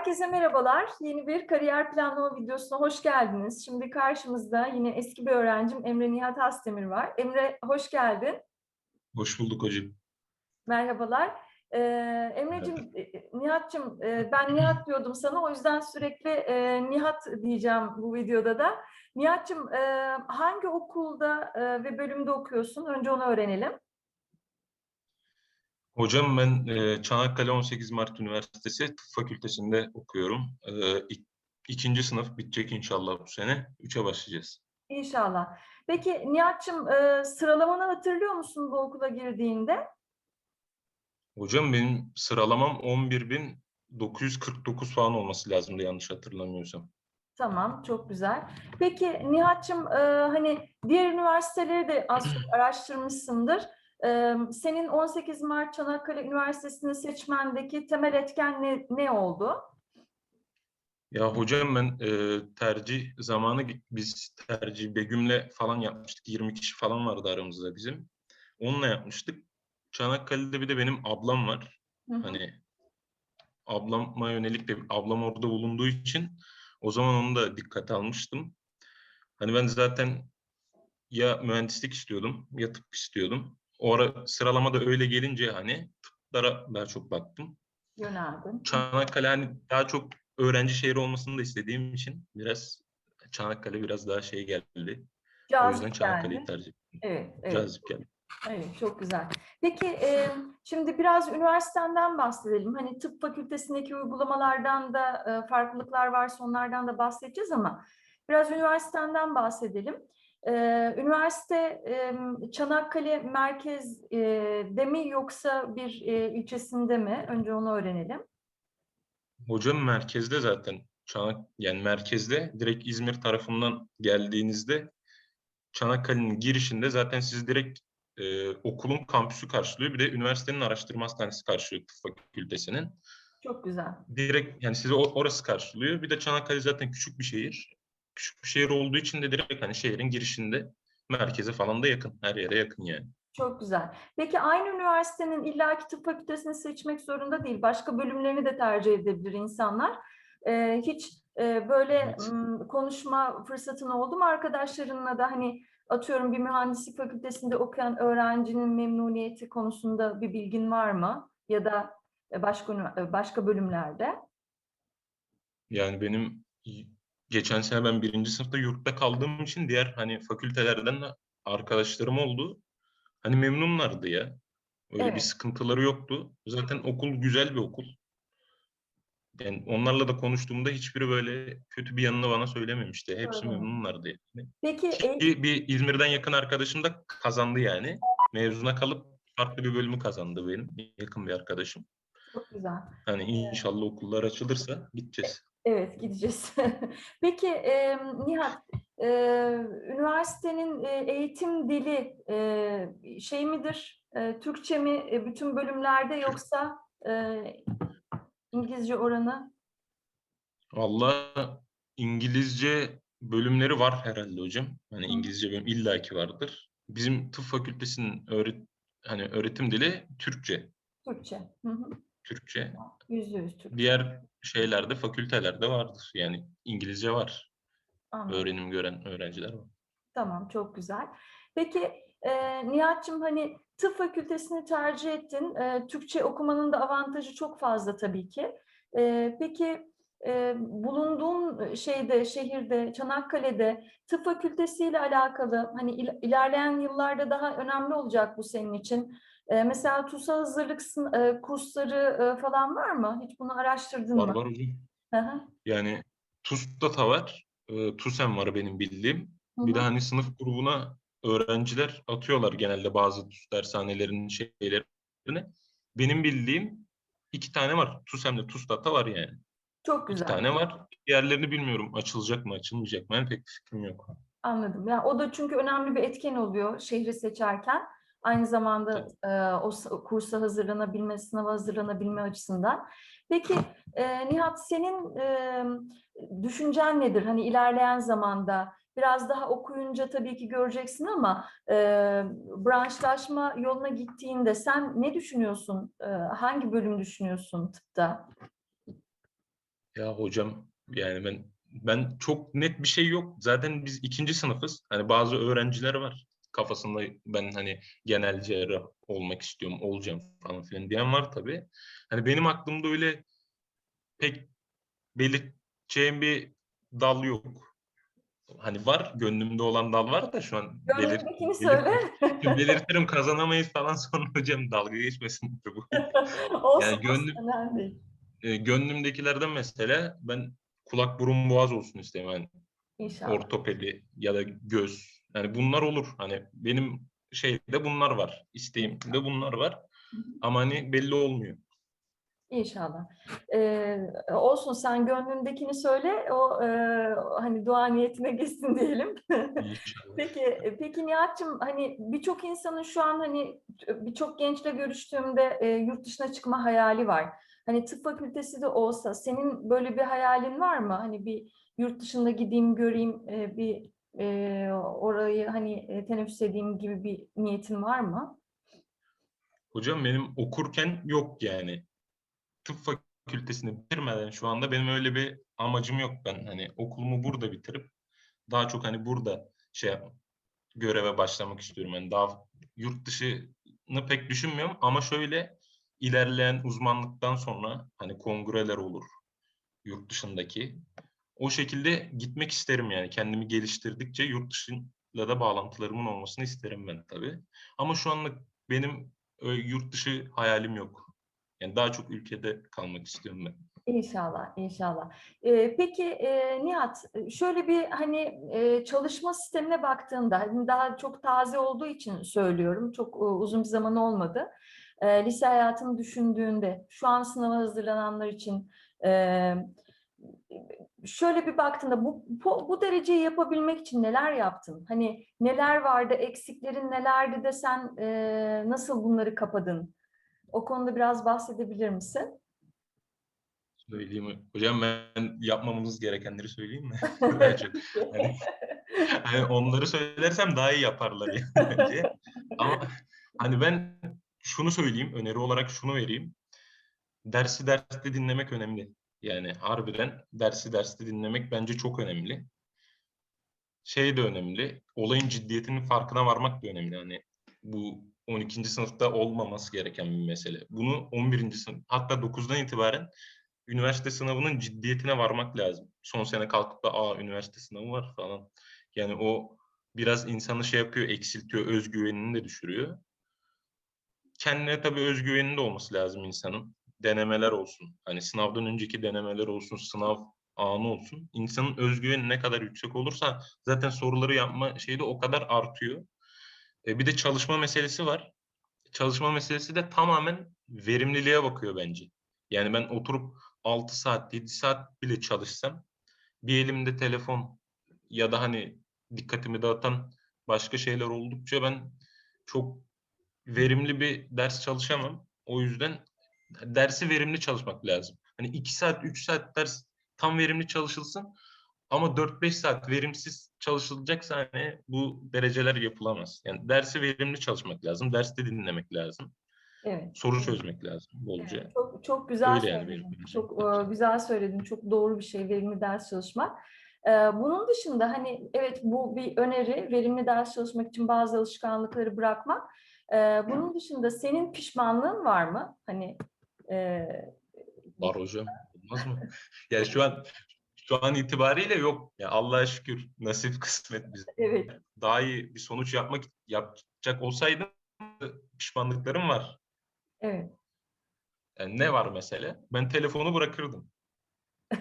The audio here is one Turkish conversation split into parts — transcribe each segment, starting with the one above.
Herkese merhabalar. Yeni bir kariyer planlama videosuna hoş geldiniz. Şimdi karşımızda yine eski bir öğrencim Emre Nihat Asdemir var. Emre hoş geldin. Hoş bulduk hocam. Merhabalar. Ee, Emre'cim, e, Nihat'cığım e, ben Nihat diyordum sana o yüzden sürekli e, Nihat diyeceğim bu videoda da. Nihat'cığım e, hangi okulda e, ve bölümde okuyorsun? Önce onu öğrenelim. Hocam ben e, Çanakkale 18 Mart Üniversitesi Tıp Fakültesi'nde okuyorum. E, ik- ikinci sınıf bitecek inşallah bu sene. Üçe başlayacağız. İnşallah. Peki Nihat'cığım e, sıralamanı hatırlıyor musun bu okula girdiğinde? Hocam benim sıralamam 11.949 falan olması lazımdı yanlış hatırlamıyorsam. Tamam, çok güzel. Peki Nihat'cığım e, hani diğer üniversiteleri de az çok araştırmışsındır. Senin 18 Mart Çanakkale Üniversitesi'ni seçmendeki temel etken ne, ne oldu? Ya hocam ben e, tercih zamanı biz tercih Begüm'le falan yapmıştık. 20 kişi falan vardı aramızda bizim. Onunla yapmıştık. Çanakkale'de bir de benim ablam var. Hı hı. Hani ablama yönelik de ablam orada bulunduğu için o zaman onu da dikkate almıştım. Hani ben zaten ya mühendislik istiyordum ya tıp istiyordum. O ara sıralama da öyle gelince hani tıplara daha çok baktım. Yöneldin. Çanakkale hani daha çok öğrenci şehri olmasını da istediğim için biraz Çanakkale biraz daha şey geldi. o yüzden Cazip Çanakkale'yi tercih ettim. Evet, evet. Cazip geldi. Evet, çok güzel. Peki e, şimdi biraz üniversiteden bahsedelim. Hani tıp fakültesindeki uygulamalardan da e, farklılıklar varsa onlardan da bahsedeceğiz ama biraz üniversiteden bahsedelim. Üniversite Çanakkale merkezde mi yoksa bir ilçesinde mi? Önce onu öğrenelim. Hocam merkezde zaten Çanak yani merkezde direkt İzmir tarafından geldiğinizde Çanakkale'nin girişinde zaten sizi direkt e, okulun kampüsü karşılıyor. Bir de üniversitenin araştırma hastanesi karşılıyor tıp fakültesinin. Çok güzel. Direkt yani sizi orası karşılıyor. Bir de Çanakkale zaten küçük bir şehir. Küçük bir şehir olduğu için de direkt hani şehrin girişinde merkeze falan da yakın. Her yere yakın yani. Çok güzel. Peki aynı üniversitenin illaki tıp fakültesini seçmek zorunda değil. Başka bölümlerini de tercih edebilir insanlar. Ee, hiç e, böyle Evet. m, konuşma fırsatın oldu mu arkadaşlarınla da hani atıyorum bir mühendislik fakültesinde okuyan öğrencinin memnuniyeti konusunda bir bilgin var mı? Ya da e, başka e, başka bölümlerde? Yani benim geçen sene ben birinci sınıfta yurtta kaldığım için diğer hani fakültelerden de arkadaşlarım oldu. Hani memnunlardı ya. Öyle bir Evet. sıkıntıları yoktu. Zaten okul güzel bir okul. Yani onlarla da konuştuğumda hiçbiri böyle kötü bir yanını bana söylememişti. Hepsi Söylememiş. memnunlardı yani. Peki e, Ki bir İzmir'den yakın arkadaşım da kazandı yani. Mezuna kalıp farklı bir bölümü kazandı benim yakın bir arkadaşım. çok güzel. Hani inşallah okullar açılırsa gideceğiz. Evet, gideceğiz. Peki e, Nihat, e, üniversitenin e, eğitim dili e, şey midir, e, Türkçe mi e, bütün bölümlerde yoksa e, İngilizce oranı? Vallahi İngilizce bölümleri var herhalde hocam. Hani. İngilizce bölüm illaki vardır. Bizim tıp fakültesinin öğret hani öğretim dili Türkçe. Türkçe. Hı hı. Türkçe. Yüzde yüz Türkçe. Diğer şeylerde, fakültelerde vardır. Yani İngilizce var. Anladım. Öğrenim gören öğrenciler var. Tamam, çok güzel. Peki e, Nihat'cığım hani tıp fakültesini tercih ettin. E, Türkçe okumanın da avantajı çok fazla tabii ki. E, peki e, bulunduğun şeyde, şehirde, Çanakkale'de tıp fakültesiyle alakalı hani il- ilerleyen yıllarda daha önemli olacak bu senin için. E, mesela TUS'a hazırlık e, kursları e, falan var mı? Hiç bunu araştırdın Var mı? var hocam. Hı, Yani TUS'ta da var. E, TUSEM var benim bildiğim. hı Bir de hani sınıf grubuna öğrenciler atıyorlar genelde bazı TUS dershanelerinin şeylerini. Benim bildiğim iki tane var. TUSEM'de TUS'ta var yani. Çok İki güzel. tane var. Diğerlerini bilmiyorum. Açılacak mı, açılmayacak mı? Yani pek fikrim yok. Anladım. Yani o da çünkü önemli bir etken oluyor şehri seçerken. Aynı zamanda e, o kursa hazırlanabilme, sınava hazırlanabilme açısından. Peki e, Nihat senin e, düşüncen nedir? Hani ilerleyen zamanda biraz daha okuyunca tabii ki göreceksin ama e, branşlaşma yoluna gittiğinde sen ne düşünüyorsun? E, hangi bölüm düşünüyorsun tıpta? Ya hocam yani ben ben çok net bir şey yok. Zaten biz ikinci sınıfız. Hani bazı öğrenciler var kafasında ben hani genel cerrah olmak istiyorum, olacağım falan filan diyen var tabii. Hani benim aklımda öyle pek belirteceğim bir dal yok. Hani var, gönlümde olan dal var da şu an belir, söyle. belirtirim kazanamayız falan sonra hocam dalga geçmesin bu. olsun, Yani gönlüm-. E, gönlümdekilerden mesela ben kulak burun boğaz olsun isterim. Yani İnşallah. ortopedi ya da göz. Yani bunlar olur. Hani benim şeyde bunlar var. İsteğimde bunlar var. Ama hani belli olmuyor. İnşallah. Ee, olsun sen gönlündekini söyle. O e, hani dua niyetine geçsin diyelim. İnşallah. Peki, peki Nihat'cığım hani birçok insanın şu an hani birçok gençle görüştüğümde e, yurt dışına çıkma hayali var. Hani tıp fakültesi de olsa senin böyle bir hayalin var mı? Hani bir yurt dışında gideyim göreyim e, bir e, orayı hani e, teneffüs edeyim gibi bir niyetin var mı? Hocam benim okurken yok yani. Tıp fakültesini bitirmeden şu anda benim öyle bir amacım yok. Ben hani okulumu burada bitirip daha çok hani burada şey göreve başlamak istiyorum. Yani daha yurt dışını pek düşünmüyorum ama şöyle ilerleyen uzmanlıktan sonra hani kongreler olur yurt dışındaki. O şekilde gitmek isterim yani. Kendimi geliştirdikçe yurt dışıyla da bağlantılarımın olmasını isterim ben tabii. Ama şu anlık benim ö, yurt dışı hayalim yok. Yani daha çok ülkede kalmak istiyorum ben. İnşallah, inşallah. Ee, peki e, Nihat, şöyle bir hani e, çalışma sistemine baktığında, hani daha çok taze olduğu için söylüyorum, çok e, uzun bir zaman olmadı. E, lise hayatını düşündüğünde, şu an sınava hazırlananlar için e, şöyle bir baktığında bu, bu, bu dereceyi yapabilmek için neler yaptın? Hani neler vardı, eksiklerin nelerdi de sen e, nasıl bunları kapadın? O konuda biraz bahsedebilir misin? Söyleyeyim? Hocam ben yapmamamız gerekenleri söyleyeyim mi? Çok. Hani, hani onları söylersem daha iyi yaparlar yani bence. Ama hani ben şunu söyleyeyim, öneri olarak şunu vereyim. Dersi derste dinlemek önemli. Yani harbiden dersi derste dinlemek bence çok önemli. Şey de önemli, olayın ciddiyetinin farkına varmak da önemli. Hani bu 12. sınıfta olmaması gereken bir mesele. Bunu 11. sınıf, hatta 9'dan itibaren üniversite sınavının ciddiyetine varmak lazım. Son sene kalkıp da aa üniversite sınavı var falan. Yani o biraz insanı şey yapıyor, eksiltiyor, özgüvenini de düşürüyor. Kendine tabii özgüveninin de olması lazım insanın. Denemeler olsun. Hani sınavdan önceki denemeler olsun, sınav anı olsun. İnsanın özgüveni ne kadar yüksek olursa zaten soruları yapma şeyi de o kadar artıyor. E, bir de çalışma meselesi var. Çalışma meselesi de tamamen verimliliğe bakıyor bence. Yani ben oturup 6 saat, 7 saat bile çalışsam bir elimde telefon ya da hani dikkatimi dağıtan başka şeyler oldukça ben çok verimli bir ders çalışamam. O yüzden dersi verimli çalışmak lazım. Hani 2 saat, 3 saat ders tam verimli çalışılsın ama 4-5 saat verimsiz çalışılacaksa hani bu dereceler yapılamaz. Yani dersi verimli çalışmak lazım, derste dinlemek lazım, Evet. soru çözmek lazım bolca. Evet, Çok, çok güzel Öyle yani söyledin. benim- Çok e, güzel söyledin. Çok doğru bir şey verimli ders çalışmak. E, bunun dışında hani evet bu bir öneri verimli ders çalışmak için bazı alışkanlıkları bırakmak. E, bunun dışında senin pişmanlığın var mı? Hani e, Var hocam. Olmaz mı? Yani şu an şu an itibariyle yok. Ya Allah'a şükür nasip kısmet bize. evet Daha iyi bir sonuç yapmak yapacak olsaydım pişmanlıklarım var. evet Yani ne var mesela? Ben telefonu bırakırdım.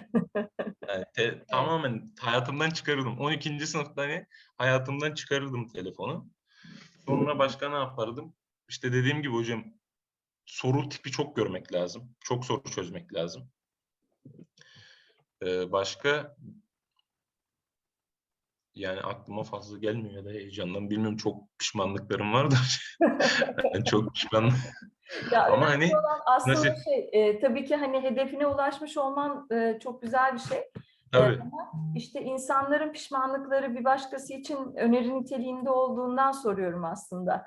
Yani te- tamamen hayatımdan çıkarırdım. 12. sınıfta hani hayatımdan çıkarırdım telefonu. Sonra başka ne yapardım? İşte dediğim gibi hocam soru tipi çok görmek lazım. Çok soru çözmek lazım. Ee, başka yani aklıma fazla gelmiyor ya da heyecandan bilmiyorum çok pişmanlıklarım var da ben çok pişman. Ya Ama hani aslında nasıl- şey e, tabii ki hani hedefine ulaşmış olman e, çok güzel bir şey. Tabii. İşte insanların pişmanlıkları bir başkası için öneri niteliğinde olduğundan soruyorum aslında.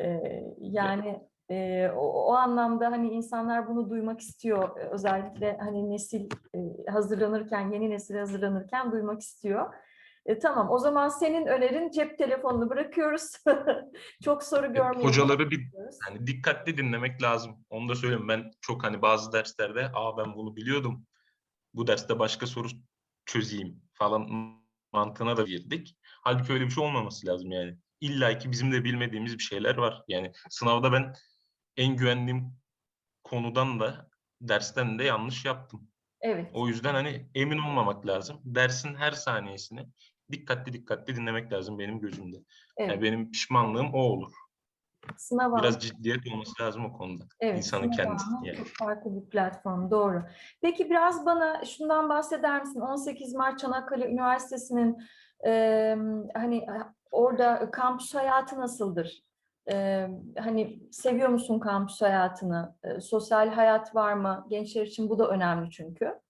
Ee, yani E, o, o anlamda hani insanlar bunu duymak istiyor. E, Özellikle hani nesil e, hazırlanırken, yeni nesil hazırlanırken duymak istiyor. E, tamam o zaman senin önerin cep telefonunu bırakıyoruz. Çok soru görmeyelim. Hocaları bir hani dikkatli dinlemek lazım. Onu da söyleyeyim. Ben çok hani bazı derslerde aa ben bunu biliyordum. Bu derste başka soru çözeyim falan mantığına da girdik. Halbuki öyle bir şey olmaması lazım yani. İlla ki bizim de bilmediğimiz bir şeyler var. Yani sınavda ben en güvendiğim konudan da dersten de yanlış yaptım. Evet. O yüzden hani emin olmamak lazım. Dersin her saniyesini dikkatli dikkatli dinlemek lazım benim gözümde. Yani Evet. benim pişmanlığım o olur. Sınav Biraz anı- ciddiyet olması lazım o konuda. Evet, İnsanın kendisi yani. Çok farklı bir platform, doğru. Peki biraz bana şundan bahseder misin? 18 Mart Çanakkale Üniversitesi'nin eee, hani orada kampüs hayatı nasıldır? Hani seviyor musun kampüs hayatını? Sosyal hayat var mı? Gençler için bu da önemli çünkü.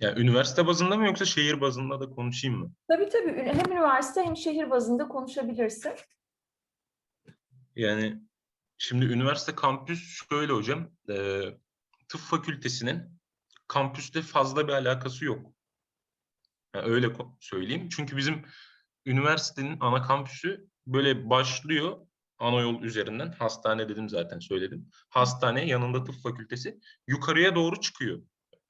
Yani üniversite bazında mı yoksa şehir bazında da konuşayım mı? Tabii tabii hem üniversite hem şehir bazında konuşabilirsin. Yani şimdi üniversite kampüs şöyle hocam. e, tıp fakültesinin kampüste fazla bir alakası yok. Yani öyle söyleyeyim. Çünkü bizim üniversitenin ana kampüsü böyle başlıyor ana yol üzerinden. Hastane dedim zaten söyledim. Hastane yanında tıp fakültesi yukarıya doğru çıkıyor.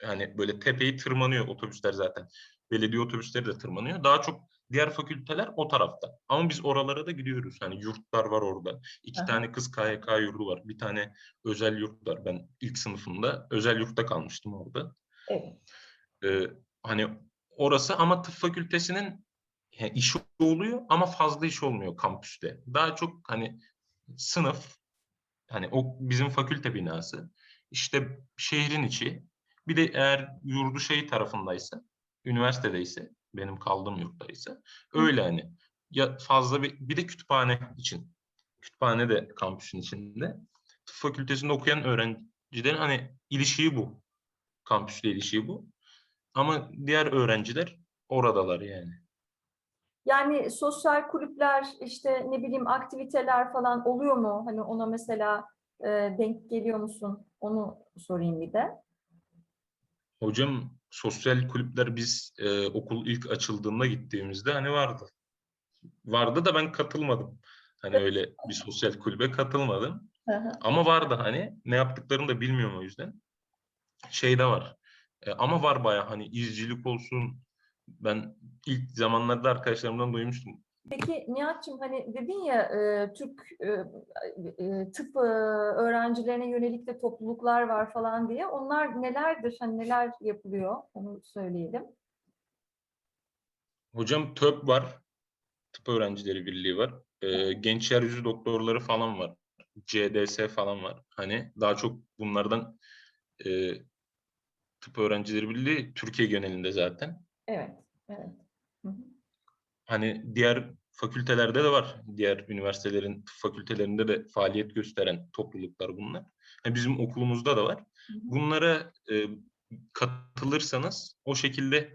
Yani böyle tepeyi tırmanıyor otobüsler zaten. Belediye otobüsleri de tırmanıyor. Daha çok diğer fakülteler o tarafta. Ama biz oralara da gidiyoruz. Hani yurtlar var orada. İki Aha. tane kız KYK yurdu var. Bir tane özel yurt var. Ben ilk sınıfımda özel yurtta kalmıştım orada. Evet. Ee, hani orası ama tıp fakültesinin işi oluyor ama fazla iş olmuyor kampüste. Daha çok hani sınıf hani o bizim fakülte binası işte şehrin içi. Bir de eğer yurdu şey tarafındaysa üniversitedeyse benim kaldığım yurttaysa öyle hani. Ya fazla bir bir de kütüphane için. Kütüphane de kampüsün içinde. Tıp fakültesinde okuyan öğrencilerin hani ilişiği bu. Kampüsle ilişiği bu. Ama diğer öğrenciler oradalar yani. Yani sosyal kulüpler, işte ne bileyim aktiviteler falan oluyor mu? Hani ona mesela e, denk geliyor musun? Onu sorayım bir de. Hocam sosyal kulüpler biz e, okul ilk açıldığında gittiğimizde hani vardı. Vardı da ben katılmadım. Hani öyle bir sosyal kulübe katılmadım. Hı hı. Ama vardı hani. Ne yaptıklarını da bilmiyorum o yüzden. Şey de var. E, ama var baya hani izcilik olsun. Ben ilk zamanlarda arkadaşlarımdan duymuştum. Peki Nihat'cığım hani dedin ya e, Türk e, e, tıp e, öğrencilerine yönelik de topluluklar var falan diye. Onlar nelerdir? Hani neler yapılıyor? Onu söyleyelim. Hocam TÖP var. Tıp Öğrencileri Birliği var. E, genç yeryüzü doktorları falan var. CDS falan var. Hani daha çok bunlardan e, Tıp Öğrencileri Birliği Türkiye genelinde zaten. Evet, evet. Hı hı. Hani diğer fakültelerde de var. Diğer üniversitelerin fakültelerinde de faaliyet gösteren topluluklar bunlar. Hani bizim okulumuzda da var. Bunlara e, katılırsanız o şekilde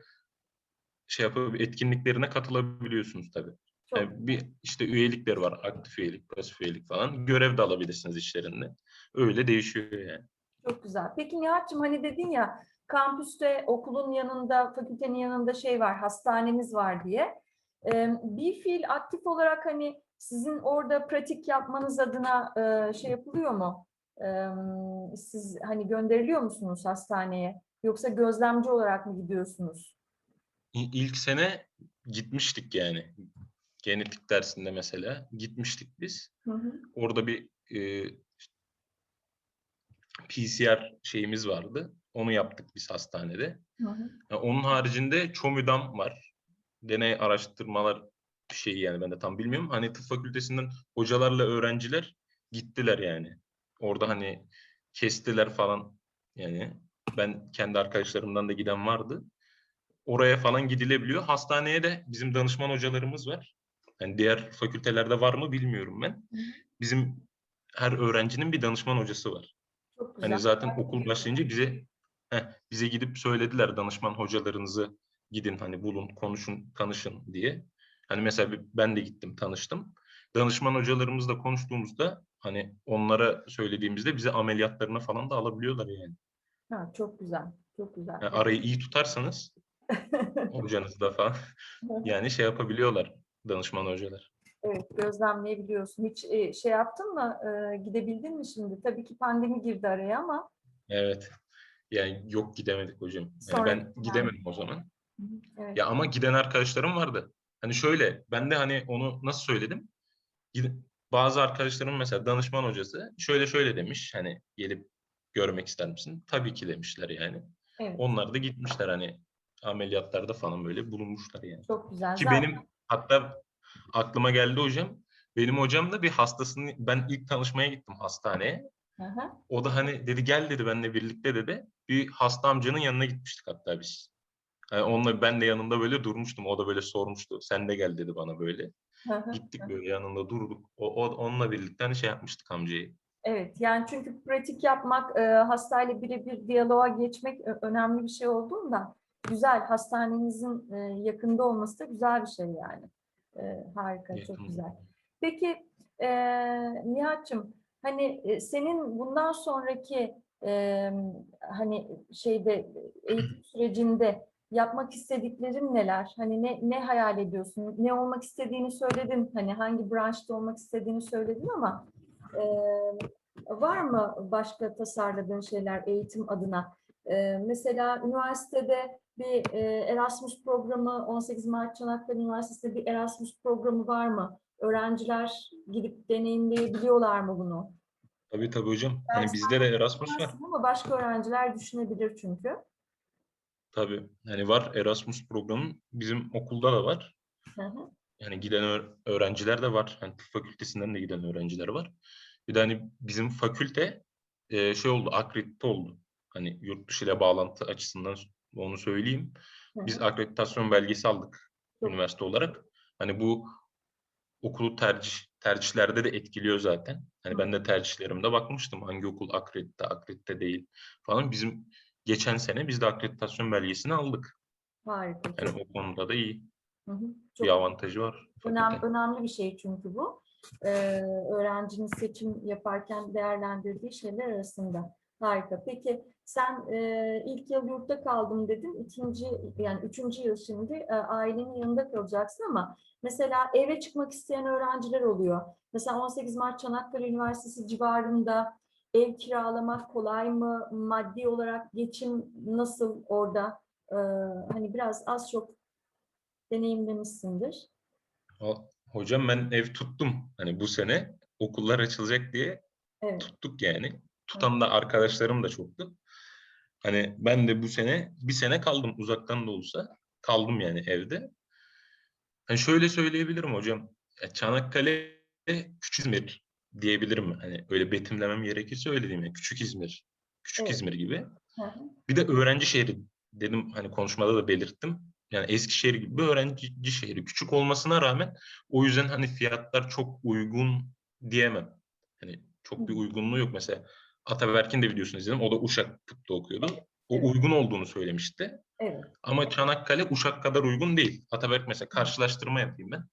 şey yapıp etkinliklerine katılabiliyorsunuz tabii. Çok Yani bir işte üyelikler var. Aktif üyelik, pasif üyelik falan. Görev de alabilirsiniz işlerinde. Öyle değişiyor yani. Çok güzel. Peki Nihat'cığım hani dedin ya kampüste okulun yanında, fakültenin yanında şey var, hastanemiz var diye. Ee, bir fiil aktif olarak hani sizin orada pratik yapmanız adına e, şey yapılıyor mu? Ee, siz hani gönderiliyor musunuz hastaneye? Yoksa gözlemci olarak mı gidiyorsunuz? İlk sene gitmiştik yani. Genetik dersinde mesela gitmiştik biz. Hı hı. Orada bir e, PCR şeyimiz vardı. Onu yaptık biz hastanede. Hı hı. Onun haricinde ÇOMÜDAM var. Deney araştırmalar şeyi yani ben de tam bilmiyorum. Hani tıp fakültesinden hocalarla öğrenciler gittiler yani. Orada hani kestiler falan yani. Ben kendi arkadaşlarımdan da giden vardı. Oraya falan gidilebiliyor. Hastaneye de bizim danışman hocalarımız var. Yani diğer fakültelerde var mı bilmiyorum ben. Bizim her öğrencinin bir danışman hocası var. Çok güzel. Hani zaten okul başlayınca bize heh, bize gidip söylediler danışman hocalarınızı gidin hani bulun, konuşun, tanışın diye. Hani mesela ben de gittim, tanıştım. danışman hocalarımızla konuştuğumuzda hani onlara söylediğimizde bize ameliyatlarına falan da alabiliyorlar yani. Ha, çok güzel. Çok güzel. Yani arayı iyi tutarsanız hocanızla falan yani şey yapabiliyorlar danışman hocalar. Evet, gözlemleyebiliyorsun. Hiç e, şey yaptın mı? e, gidebildin mi şimdi? Tabii ki pandemi girdi araya ama Evet. Yani yok gidemedik hocam. Yani Sonra- ben gidemedim o zaman. evet. Ya ama giden arkadaşlarım vardı. Hani şöyle ben de hani onu nasıl söyledim? Bazı arkadaşlarım mesela danışman hocası şöyle şöyle demiş hani gelip görmek ister misin? Tabii ki demişler yani. evet, Onlar da gitmişler hani ameliyatlarda falan böyle bulunmuşlar yani. çok güzel. Ki Zaten- benim hatta aklıma geldi hocam. Benim hocam da bir hastasını ben ilk tanışmaya gittim hastaneye. Hı. O da hani dedi gel dedi benimle birlikte dedi. Bir hasta amcanın yanına gitmiştik hatta biz. Yani onunla ben de yanında böyle durmuştum. O da böyle sormuştu. Sen de gel dedi bana böyle. Gittik böyle yanında durduk. O, o onunla birlikte hani şey yapmıştık amcayı. Evet, yani çünkü pratik yapmak, e, hastayla birebir diyaloğa geçmek önemli bir şey olduğunda güzel, hastanenizin e, yakında olması da güzel bir şey yani. E, harika, çok Yakın. güzel. Peki e, Nihat'cığım, hani e, senin bundan sonraki e, hani şeyde eğitim sürecinde yapmak istediklerin neler? Hani ne ne hayal ediyorsun? Ne olmak istediğini söyledin. Hani hangi branşta olmak istediğini söyledin ama e, var mı başka tasarladığın şeyler eğitim adına? E, mesela üniversitede bir e, Erasmus programı, 18 Mart Çanakkale Üniversitesi'nde bir Erasmus programı var mı? Öğrenciler gidip deneyimleyebiliyorlar mı bunu? Tabii tabii hocam. Hani bizde de Erasmus var. Ama başka öğrenciler düşünebilir çünkü. Tabii. Hani var Erasmus programı. Bizim okulda da var. Hı hı. Yani giden öğ- öğrenciler de var. Hani tıp fakültesinden de giden öğrenciler var. Bir de hani bizim fakülte e, şey oldu, akredite oldu. Hani yurt dışı ile bağlantı açısından onu söyleyeyim. Biz akreditasyon belgesi aldık Çok- üniversite olarak. Hani bu okulu tercih tercihlerde de etkiliyor zaten. Hani ben de tercihlerimde bakmıştım hangi okul akredite, akredite değil falan. Bizim geçen sene biz de akreditasyon belgesini aldık. Harika. Yani o konuda da iyi. Hı hı. Bir avantajı var. önemli, önemli bir şey çünkü bu. Ee, öğrencinin seçim yaparken değerlendirdiği şeyler arasında. Harika. Peki sen e, ilk yıl yurtta kaldım dedin. İkinci yani üçüncü yıl şimdi e, ailenin yanında kalacaksın ama mesela eve çıkmak isteyen öğrenciler oluyor. Mesela 18 Mart Çanakkale Üniversitesi civarında ev kiralamak kolay mı? Maddi olarak geçim nasıl orada? Ee, hani biraz az çok deneyimlemişsindir. Ho- Hocam ben ev tuttum. Hani bu sene okullar açılacak diye Evet. tuttuk yani. Tutan da arkadaşlarım da çoktu. Hani ben de bu sene bir sene kaldım uzaktan da olsa. Kaldım yani evde. Hani şöyle söyleyebilirim hocam. Ya Çanakkale küçük İzmir diyebilirim. Hani öyle betimlemem gerekirse öyle diyeyim. Yani küçük İzmir. Küçük Evet. İzmir gibi. Hı hı. Bir de öğrenci şehri dedim hani konuşmada da belirttim. Yani Eskişehir gibi bir öğrenci şehri. Küçük olmasına rağmen o yüzden hani fiyatlar çok uygun diyemem. Hani çok bir uygunluğu yok. Mesela Ataberk'in de videosunu izledim. O da Uşak tıpta okuyordu. O Evet. uygun olduğunu söylemişti. Evet. Ama Çanakkale Uşak kadar uygun değil. Ataberk mesela karşılaştırma yapayım ben.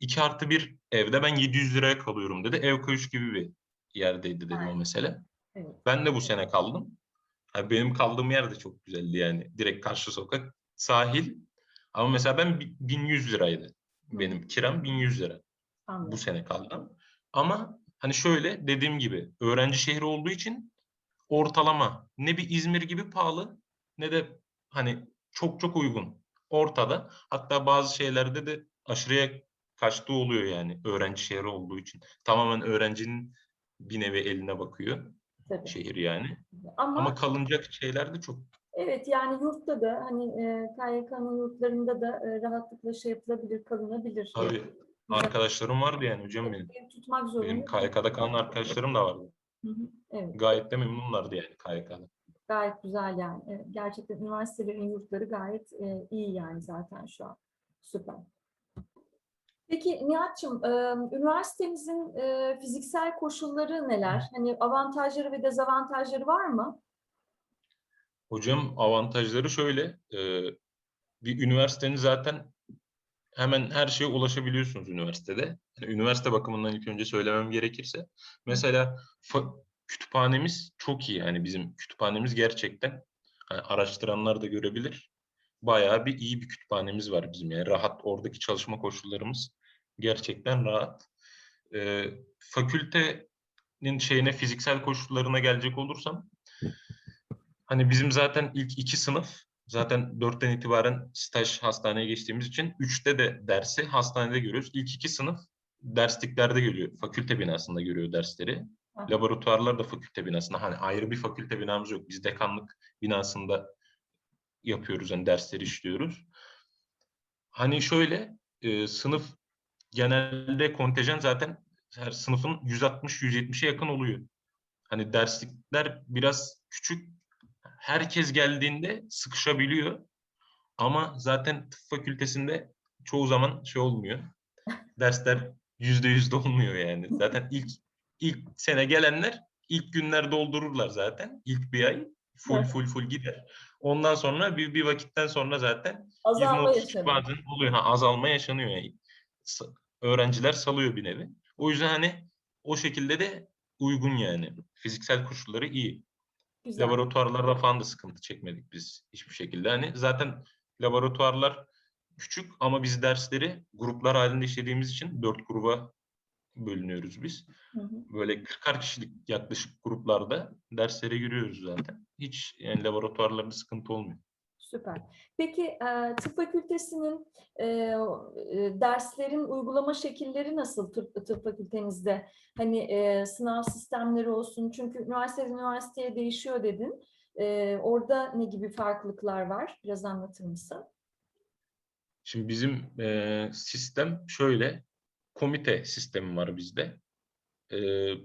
2 artı bir evde ben 700 liraya kalıyorum dedi. Ev kayış gibi bir yerdeydi dedim o Aynen. mesele. Evet. Ben de bu sene kaldım. Ha, benim kaldığım yer de çok güzeldi yani. Direkt karşı sokak, sahil. Ama mesela ben bi- 1100 liraydı. Benim kiram 1100 lira. Anladım. Bu sene kaldım. Ama hani şöyle dediğim gibi öğrenci şehri olduğu için ortalama ne bir İzmir gibi pahalı ne de hani çok çok uygun. Ortada. Hatta bazı şeylerde de aşırıya kaçtığı oluyor yani öğrenci şehri olduğu için. Tamamen öğrencinin bir nevi eline bakıyor Tabii. şehir yani. Ama, Ama kalınacak şeyler de çok. evet yani yurtta da hani e, KYK'nın yurtlarında da e, rahatlıkla şey yapılabilir, kalınabilir. Tabii arkadaşlarım vardı yani hocam benim. Ev tutmak zorunda. Benim KYK'da kalan arkadaşlarım da vardı. Hı hı, Evet, Gayet de memnunlardı yani KYK'da. gayet güzel yani. Evet, gerçekten üniversitelerin yurtları gayet e, iyi yani zaten şu an. Süper. Peki Nihat'cığım, e, üniversitemizin e, fiziksel koşulları neler? Hani avantajları ve dezavantajları var mı? Hocam avantajları şöyle. e, bir üniversitenin zaten hemen her şeye ulaşabiliyorsunuz üniversitede. Yani üniversite bakımından ilk önce söylemem gerekirse. Mesela kütüphanemiz çok iyi. Yani bizim kütüphanemiz gerçekten hani araştıranlar da görebilir. Bayağı bir iyi bir kütüphanemiz var bizim. Yani rahat oradaki çalışma koşullarımız gerçekten rahat. Ee, fakültenin şeyine fiziksel koşullarına gelecek olursam hani bizim zaten ilk iki sınıf zaten dörtten itibaren staj hastaneye geçtiğimiz için üçte de dersi hastanede görüyoruz. İlk iki sınıf dersliklerde görüyor. Fakülte binasında görüyor dersleri. Aha. Laboratuvarlar da fakülte binasında. Hani ayrı bir fakülte binamız yok. Biz dekanlık binasında yapıyoruz. Yani dersleri işliyoruz. Hani şöyle e, sınıf genelde kontenjan zaten her sınıfın 160-170'e yakın oluyor. Hani derslikler biraz küçük. Herkes geldiğinde sıkışabiliyor. Ama zaten tıp fakültesinde çoğu zaman şey olmuyor. Dersler yüzde yüz olmuyor yani. Zaten ilk ilk sene gelenler ilk günler doldururlar zaten. İlk bir ay full full full gider. Ondan sonra bir, bir vakitten sonra zaten Azalma 20-30 yaşanıyor. bazen oluyor. Ha, azalma yaşanıyor yani. Öğrenciler salıyor bir nevi. O yüzden hani o şekilde de uygun yani. Fiziksel koşulları iyi. Güzel. Laboratuvarlarda falan da sıkıntı çekmedik biz hiçbir şekilde. Hani zaten laboratuvarlar küçük ama biz dersleri gruplar halinde işlediğimiz için dört gruba bölünüyoruz biz. Hı hı. Böyle 40'ar kişilik yaklaşık gruplarda derslere giriyoruz zaten. Hiç yani laboratuvarlarda sıkıntı olmuyor. Süper. Peki e, tıp fakültesinin e, e, derslerin uygulama şekilleri nasıl tıp, tıp fakültenizde? Hani e, sınav sistemleri olsun çünkü üniversiteden üniversiteye değişiyor dedin. E, orada ne gibi farklılıklar var? Biraz anlatır mısın? Şimdi bizim eee, sistem şöyle, komite sistemi var bizde. Eee,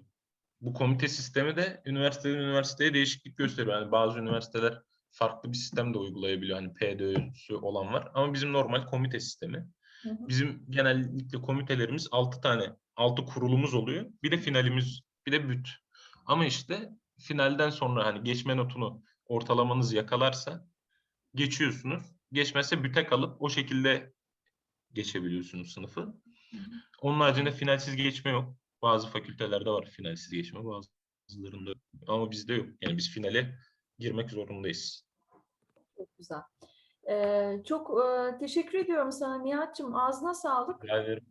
bu komite sistemi de üniversiteden üniversiteye değişiklik gösteriyor. Yani bazı üniversiteler farklı bir sistem de uygulayabiliyor. Hani PDÖ'sü olan var. Ama bizim normal komite sistemi. Hı hı. Bizim genellikle komitelerimiz 6 tane, 6 kurulumuz oluyor. Bir de finalimiz, bir de büt. Ama işte finalden sonra hani geçme notunu ortalamanız yakalarsa geçiyorsunuz. Geçmezse büte kalıp o şekilde geçebiliyorsunuz sınıfı. Onun haricinde finalsiz geçme yok. Bazı fakültelerde var finalsiz geçme, bazılarında. Ama bizde yok. Yani biz finale girmek zorundayız. Çok güzel. E, çok e, teşekkür ediyorum sana Nihat'cığım. Ağzına sağlık.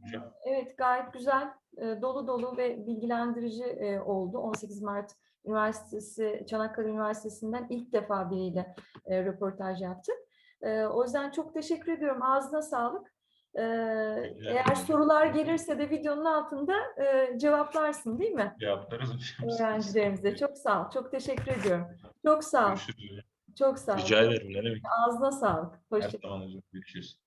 Hocam. Evet, gayet güzel, e, dolu dolu ve bilgilendirici e, oldu. 18 Mart Üniversitesi, Çanakkale Üniversitesi'nden ilk defa biriyle e, röportaj yaptık. E, o yüzden çok teşekkür ediyorum. Ağzına sağlık. E, eğer sorular gelirse de videonun altında e, cevaplarsın değil mi? Cevaplarız hocam. Öğrencilerimize. Çok sağ ol. Çok teşekkür ediyorum. Çok sağ ol. Görüşürüz. Çok sağ ol. Rica ederim. Ne demek? Ağzına sağlık. Her Hoşça zaman hocam. Görüşürüz.